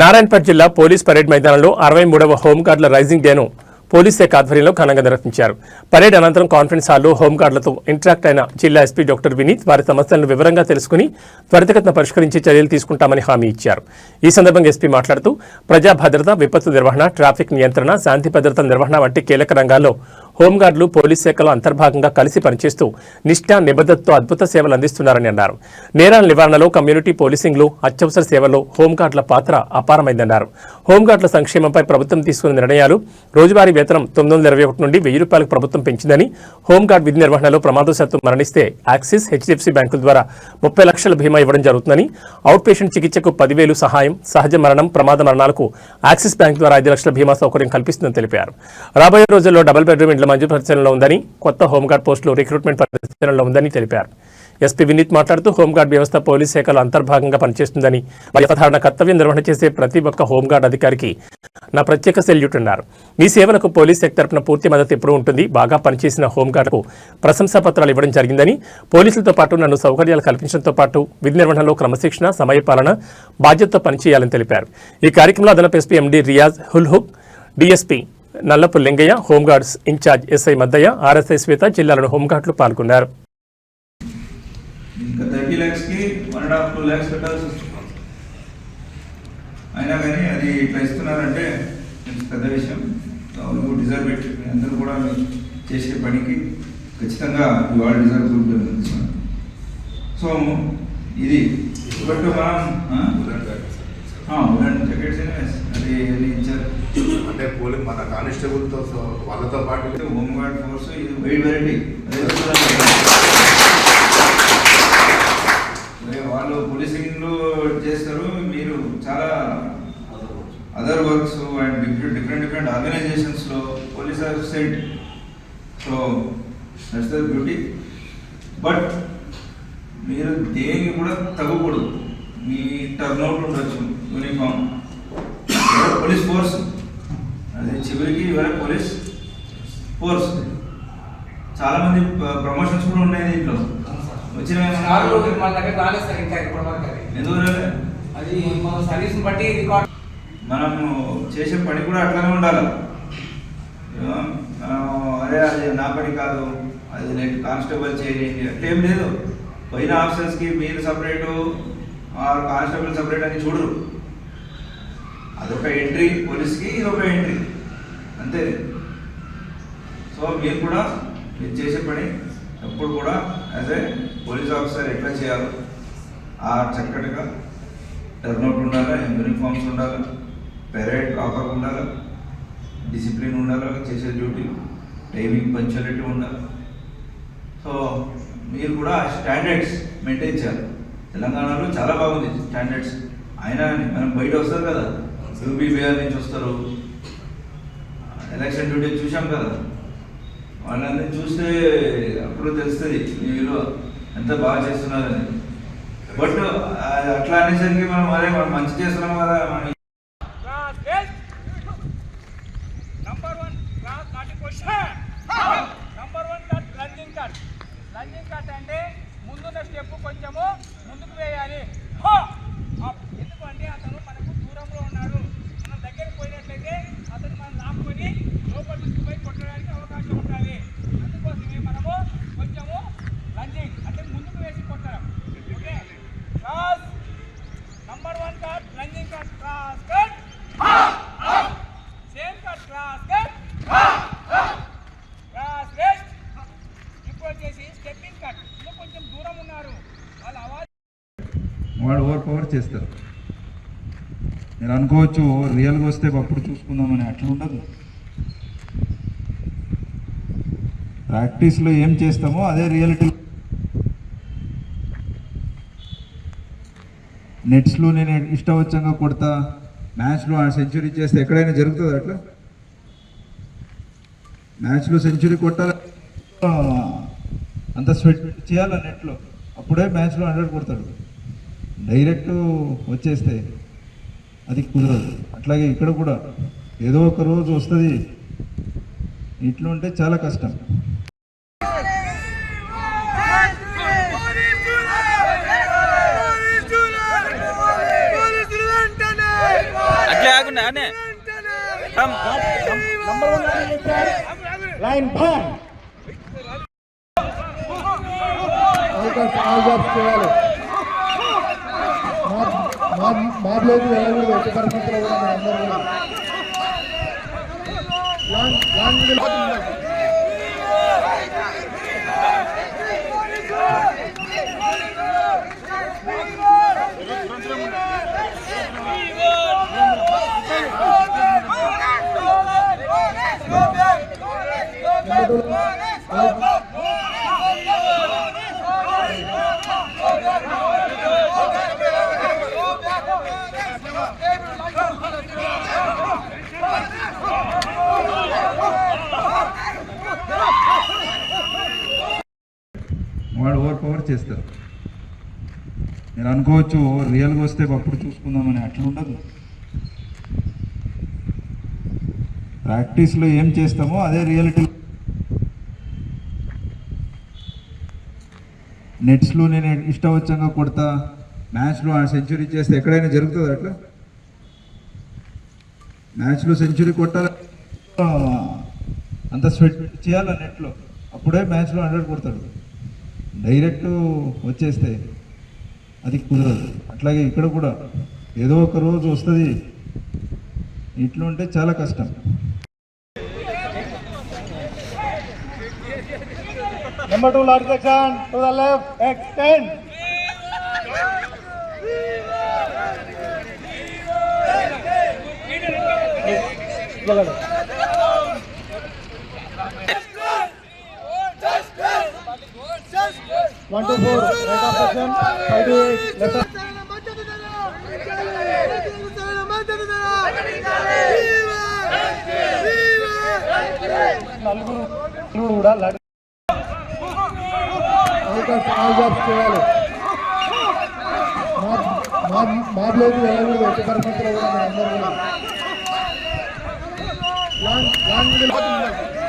నారాయణపేట జిల్లా police parade మైదానంలో అరవై మూడవ హోంగార్డుల రైజింగ్ డేను పోలీస్ శాఖ ఆధ్వర్యంలో ఘనంగా నిర్వహించారు. పరేడ్ అనంతరం కాన్ఫరెన్స్ హాల్లో హోంగార్డులతో ఇంటరాక్ట్ అయిన జిల్లా ఎస్పీ డాక్టర్ వినీత్ వారి సమస్యలను వివరంగా తెలుసుకుని త్వరితగతిన పరిష్కరించి చర్యలు తీసుకుంటామని హామీ ఇచ్చారు. ఈ సందర్భంగా ఎస్పీ మాట్లాడుతూ ప్రజా భద్రత విపత్తు నిర్వహణ ట్రాఫిక్ నియంత్రణ శాంతి భద్రత నిర్వహణ వంటి కీలక రంగాల్లో హోంగార్డులు పోలీస్ శాఖలో అంతర్భాగంగా కలిసి పనిచేస్తూ నిష్ఠా నిబద్ధతతో అద్భుత సేవలు అందిస్తున్నారని అన్నారు. నేరాల నివారణలో కమ్యూనిటీ పోలీసింగ్లో అత్యవసర సేవల్లో హోంగార్డుల పాత్ర అపారమైందన్నారు. హోంగార్డుల సంక్షేమంపై ప్రభుత్వం తీసుకున్న నిర్ణయాలు రోజువారీ వేతనం తొమ్మిది వందల ఇరవై ఒకటి నుండి వెయ్యి రూపాయలకు ప్రభుత్వం పెంచిందని హోంగార్డ్ విధి నిర్వహణలో ప్రమాదశాత్తు మరణిస్తే యాక్సిస్ హెచ్డిఎఫ్సి బ్యాంకుల ద్వారా ముప్పై లక్షల బీమా ఇవ్వడం జరుగుతుందని అవుట్ పేషెంట్ చికిత్సకు పదివేలు సహాయం సహజ మరణం ప్రమాద మరణాలకు యాక్సిస్ బ్యాంక్ ద్వారా ఐదు లక్షల బీమా సౌకర్యం కల్పిస్తుందని తెలిపారు. రాబోయే రోజుల్లో డబుల్ బెడ్రూమ్ ఇండ్ల మంజూరు పరిశీలనలో ఉందని కొత్త హోంగార్డ్ పోస్టులు రిక్రూట్మెంట్ పరిశీలనలో ఉందని తెలిపారు. ఎస్పీ వినీత్ మాట్లాడుతూ హోంగార్డ్ వ్యవస్థ పోలీస్ శాఖలో అంతర్భాగంగా పనిచేస్తుందని వారి సాధారణ కర్తవ్యం నిర్వహణ చేసే ప్రతి ఒక్క హోంగార్డ్ అధికారికి నా ప్రత్యేక సెల్యూట్ అన్నారు. మీ సేవలకు పోలీస్ శాఖ తరపున పూర్తి మద్దతు ఎప్పుడూ ఉంటుంది. బాగా పనిచేసిన హోంగార్డుకు ప్రశంసా పత్రాలు ఇవ్వడం జరిగిందని పోలీసులతో పాటు నన్ను సౌకర్యాలు కల్పించడంతో పాటు విధి నిర్వహణలో క్రమశిక్షణ సమయపాలన బాధ్యతతో పనిచేయాలని తెలిపారు. ఈ కార్యక్రమంలో అదనపు SP MD Riyaz Ulhaq DSP Nallapu Lingaiah home guards incharge SI Maddaiah RSI Swetha జిల్లాలోని హోంగార్డులు పాల్గొన్నారు. అయినా కానీ అది ఇట్లా ఇస్తున్నారంటే పెద్ద విషయం. యూ డిజర్వ్ ఇట్ అందరూ కూడా చేసే పనికి ఖచ్చితంగా ఇవాళ డిజర్వ్ సో ఇది బట్ మనం ఉలన్ జాకెట్స్. అది అది ఇచ్చారు? అంటే పోలీస్ మన కానిస్టేబుల్తో వాళ్ళతో పాటు హోంగార్డ్ ఫోర్స్ ఇది వెయిట్ వెరైటీ వాళ్ళు పోలీసింగ్ చేస్తారు మీరు చాలా other works and different different different ఆర్గనైజేషన్స్లో police are so that's the beauty but మీరు దేనికి కూడా తగ్గకూడదు. మీ టర్న్అవుట్ ఉండొచ్చు యూనిఫామ్ పోలీస్ ఫోర్స్ అది చివరికి ఇవాళ పోలీస్ ఫోర్స్. చాలా మంది ప్రమోషన్స్ కూడా ఉన్నాయి దీంట్లో. వచ్చిన మన దగ్గర రాలేదు సార్ ఇంకా ఇప్పటి వరకు అది. మన సర్వీస్ బట్టి రికార్డ్. మనము చేసే పని కూడా అట్లానే ఉండాలి. అరే అది నా పని కాదు. అది లైక్ కానిస్టేబుల్ చేయండి. అట్లేం లేదు. పోయిన ఆఫీసర్స్కి మీరు సపరేటు కానిస్టేబుల్ సపరేట్ అని చూడరు. అదొక ఎంట్రీ పోలీస్కి ఇదొక ఎంట్రీ. అంతే. సో మీరు కూడా మీరు చేసే పని ఎప్పుడు కూడా యాజ్ ఏ పోలీస్ ఆఫీసర్ ఎట్లా చేయాలో ఆ చక్కటిగా టర్నౌట్ ఉండాలి యూనిఫామ్స్ ఉండాలి పెరేడ్ ప్రాపర్ ఉండాలి డిసిప్లిన్ ఉండాలి చేసే డ్యూటీ టైమింగ్ పంచువాలిటీ ఉండాలి. సో మీరు కూడా స్టాండర్డ్స్ మెయింటైన్ చేయాలి. తెలంగాణలో చాలా బాగుంది స్టాండర్డ్స్. అయినా మనం బయట వస్తారు కదా యూపీ బిహార్ నుంచి వస్తారు ఎలక్షన్ డ్యూటీ చూసాం కదా వాళ్ళని చూస్తే అప్పుడు తెలుస్తుంది మీ విలువ ఎంత బాగా చేస్తున్నారని బట్ అట్లా అనేసరికి మనం అరే మనం మంచి చేస్తున్నాం కదా మనం Class best. Number one, class not a question. Number one cut, lunging cut. Lunging cut అంటే ముందున్న స్టెప్ కొంచెము ముందుకు వాడు ఓవర్ పవర్ చేస్తారు మీరు అనుకోవచ్చు రియల్గా వస్తే అప్పుడు చూసుకుందామని అట్లా ఉండదు. ప్రాక్టీస్లో ఏం చేస్తామో అదే రియాలిటీ. నెట్స్లో నేను ఇష్టవచ్చంగా కొడతా మ్యాచ్లో ఆ సెంచరీ చేస్తే ఎక్కడైనా జరుగుతుంది అట్లా? మ్యాచ్లో సెంచరీ కొట్టాలి? అంత స్వెట్ చేయాలి నెట్లో? అప్పుడే మ్యాచ్లో హండ్రెడ్ కొడతాడు. డైరెక్ట్ వచ్చేస్తే అది కుదరదు. అట్లాగే ఇక్కడ కూడా ఏదో ఒక రోజు వస్తుంది. ఇట్లా ఉంటే చాలా కష్టం. లైన్ జాబ్స్ చేయాలి మాబ్లోకి వెళ్ళకూడదు ఎట్టి పరిస్థితుల్లో కూడా మన అందరూ కూడా లాంగ్ లాంగ్ ఓవర్ చేస్తారు. మీరు అనుకోవచ్చు రియల్గా వస్తే అప్పుడు చూసుకుందామని అట్లా ఉండదు. ప్రాక్టీస్లో ఏం చేస్తామో అదే రియాలిటీ నెట్స్లో నేను ఇష్టవచ్చంగా కొడతా మ్యాచ్లో సెంచరీ చేస్తే ఎక్కడైనా జరుగుతుంది అట్లా? మ్యాచ్లో సెంచరీ కొట్టాలి? అంత స్వెట్ చేయాలి నెట్లో? అప్పుడే మ్యాచ్లో హండ్రెడ్ కొడతాడు. డైరెక్ట్ వచ్చేస్తే అది కుదరదు. అట్లాగే ఇక్కడ కూడా ఏదో ఒక రోజు వస్తుంది. ఇట్లా ఉంటే చాలా కష్టం. Number two large section to the left extend one two four right of section five to eight left నలుగురు నలుగురు కూడా లడ్ అవకాశం ఆల్ జాబ్స్ చేయాలి మాబ్లోకి వెళ్ళకూడదు ఎట్టి పరిస్థితుల్లో కూడా మన అందరూ కూడా లాంగ్ లాంగ్